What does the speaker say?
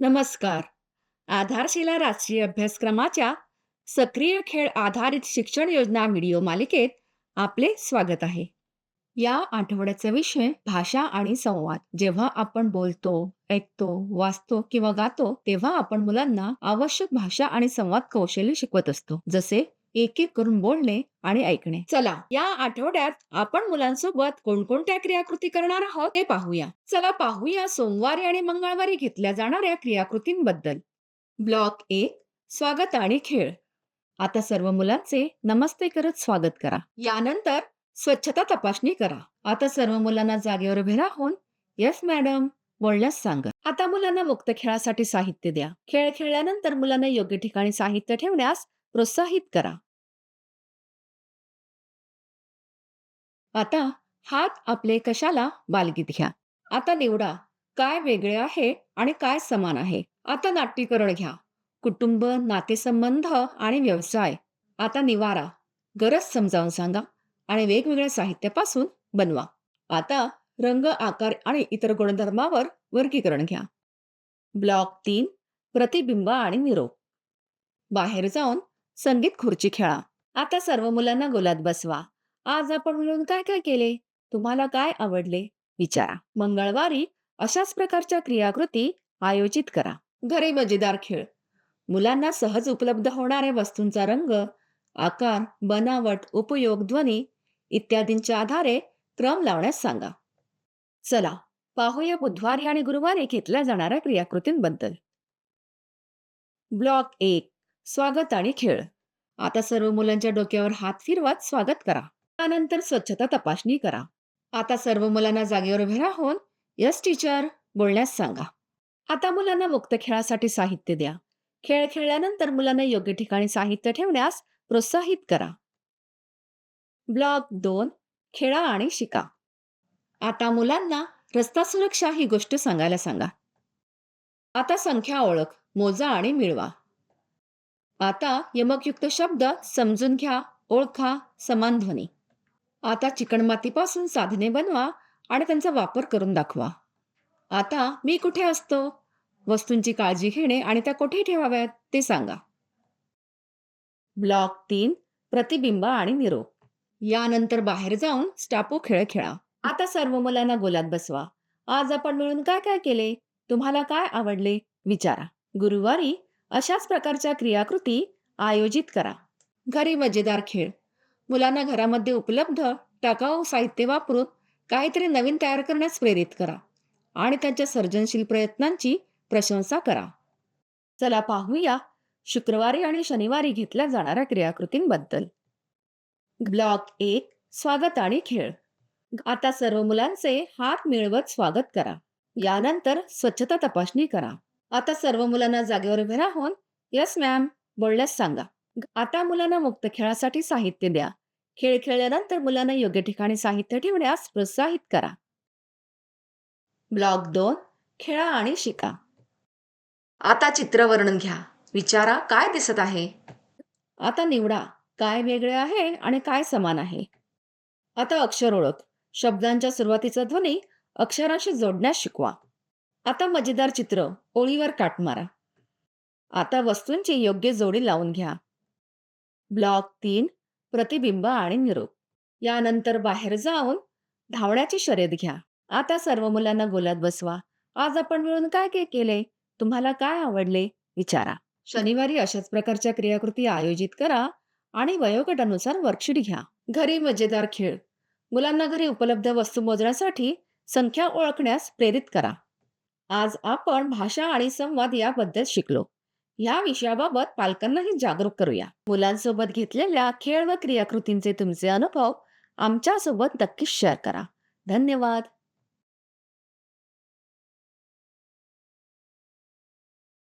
नमस्कार. आधारशिला राष्ट्रीय अभ्यासक्रमाच्या सक्रिय खेळ आधारित शिक्षण योजना व्हिडिओ मालिकेत आपले स्वागत आहे. या आठवड्याचा विषय भाषा आणि संवाद. जेव्हा आपण बोलतो ऐकतो वाचतो किंवा गातो तेव्हा आपण मुलांना आवश्यक भाषा आणि संवाद कौशल्य शिकवत असतो. जसे एक एक करून बोलणे आणि ऐकणे. चला या आठवड्यात आपण मुलांसोबत कोणकोणत्या क्रियाकृती करणार आहोत ते पाहूया. चला पाहूया सोमवारी आणि मंगळवारी घेतल्या जाणाऱ्या क्रियाकृतींबद्दल. ब्लॉक एक स्वागत आणि खेळ. आता सर्व मुलांचे नमस्ते करत स्वागत करा. यानंतर स्वच्छता तपासणी करा. आता सर्व मुलांना जागेवर उभे राहून येस मॅडम बोलण्यास सांगा. आता मुलांना मुक्त खेळासाठी साहित्य द्या. खेळ खेळल्यानंतर मुलांना योग्य ठिकाणी साहित्य ठेवण्यास प्रोत्साहित करा. आता हात आपले कशाला? बालगीत घ्या. आता निवडा. काय वेगळे आहे आणि काय समान आहे? आता नाट्यकरण घ्या. कुटुंब नातेसंबंध आणि व्यवसाय. आता निवारा. गरज समजावून सांगा आणि वेगवेगळ्या साहित्यापासून बनवा. आता रंग आकार आणि इतर गुणधर्मावर वर्गीकरण घ्या. ब्लॉक तीन. प्रतिबिंब आणि निरोप. बाहेर जाऊन संगीत खुर्ची खेळा. आता सर्व मुलांना गोलात बसवा. आज आपण मिळून काय काय केले? तुम्हाला काय आवडले? विचारा. मंगळवारी अशाच प्रकारच्या क्रियाकृती आयोजित करा. घरी मजेदार खेळ. मुलांना सहज उपलब्ध होणाऱ्या वस्तूंचा रंग आकार बनावट उपयोग ध्वनी इत्यादींच्या आधारे क्रम लावण्यास सांगा. चला पाहूया बुधवारी आणि गुरुवारी घेतल्या जाणाऱ्या क्रियाकृतींबद्दल. ब्लॉक एक स्वागत आणि खेळ. आता सर्व मुलांच्या डोक्यावर हात फिरवत स्वागत करा. त्यानंतर स्वच्छता तपासणी करा. आता सर्व मुलांना जागेवर उभे राहून यस टीचर बोलण्यास सांगा. आता मुलांना मुक्त खेळासाठी साहित्य द्या. खेळ खेळल्यानंतर मुलांना योग्य ठिकाणी साहित्य ठेवण्यास प्रोत्साहित करा. ब्लॉक दोन खेळा आणि शिका. आता मुलांना रस्ता सुरक्षा ही गोष्ट सांगायला सांगा. आता संख्या ओळख मोजा आणि मिळवा. आता यमकयुक्त शब्द समजून घ्या ओळखा समान ध्वनी. आता चिकणमातीपासून साधने बनवा आणि त्यांचा वापर करून दाखवा. आता मी कुठे असतो? वस्तूंची काळजी घेणे आणि त्या कुठे ठेवाव्यात ते सांगा. ब्लॉक तीन प्रतिबिंब आणि निरोप. यानंतर बाहेर जाऊन स्टापो खेळ खेळा. आता सर्व मुलांना गोलात बसवा. आज आपण मिळून काय काय केले? तुम्हाला काय आवडले? विचारा. गुरुवारी अशाच प्रकारच्या क्रियाकृती आयोजित करा. घरी मजेदार खेळ. मुलांना घरामध्ये उपलब्ध टाकाऊ साहित्य वापरून काहीतरी नवीन तयार करण्यास प्रेरित करा आणि त्यांच्या सर्जनशील प्रयत्नांची प्रशंसा करा. चला पाहूया शुक्रवारी आणि शनिवारी घेतल्या जाणाऱ्या क्रियाकृतींबद्दल. ब्लॉक एक स्वागत आणि खेळ. आता सर्व मुलांचे हात मिळवत स्वागत करा. यानंतर स्वच्छता तपासणी करा. आता सर्व मुलांना जागेवर उभे राहून यस मॅम बोलण्यास सांगा. आता मुलांना मुक्त खेळासाठी साहित्य द्या. खेळ खेळल्यानंतर मुलांना योग्य ठिकाणी साहित्य ठेवण्यास प्रोत्साहित करा. ब्लॉक दोन खेळा आणि शिका. आता चित्रवर्णन घ्या. विचारा काय दिसत आहे? आता निवडा. काय वेगळे आहे आणि काय समान आहे? आता अक्षर ओळख. शब्दांच्या सुरुवातीचा ध्वनी अक्षरांशी जोडण्यास शिकवा. आता मजेदार चित्र. ओळीवर काट मारा. आता वस्तूंची योग्य जोडी लावून घ्या. ब्लॉक तीन प्रतिबिंब आणि निरोप. यानंतर बाहेर जाऊन धावण्याची शर्यत घ्या. आता सर्व मुलांना गोलात बसवा. आज आपण मिळून काय काय केले? तुम्हाला काय आवडले? विचारा. शनिवारी अशाच प्रकारच्या क्रियाकृती आयोजित करा आणि वयोगटानुसार वर्कशीट घ्या. घरी मजेदार खेळ. मुलांना घरी उपलब्ध वस्तू मोजण्यासाठी संख्या ओळखण्यास प्रेरित करा. आज आपण भाषा आणि संवाद याबद्दल शिकलो. या विषयाबाबत पालकांनाही जागरूक करूया. मुलांसोबत घेतलेल्या खेळ व क्रियाकृतींचे तुमचे अनुभव आमच्यासोबत नक्कीच शेअर करा. धन्यवाद.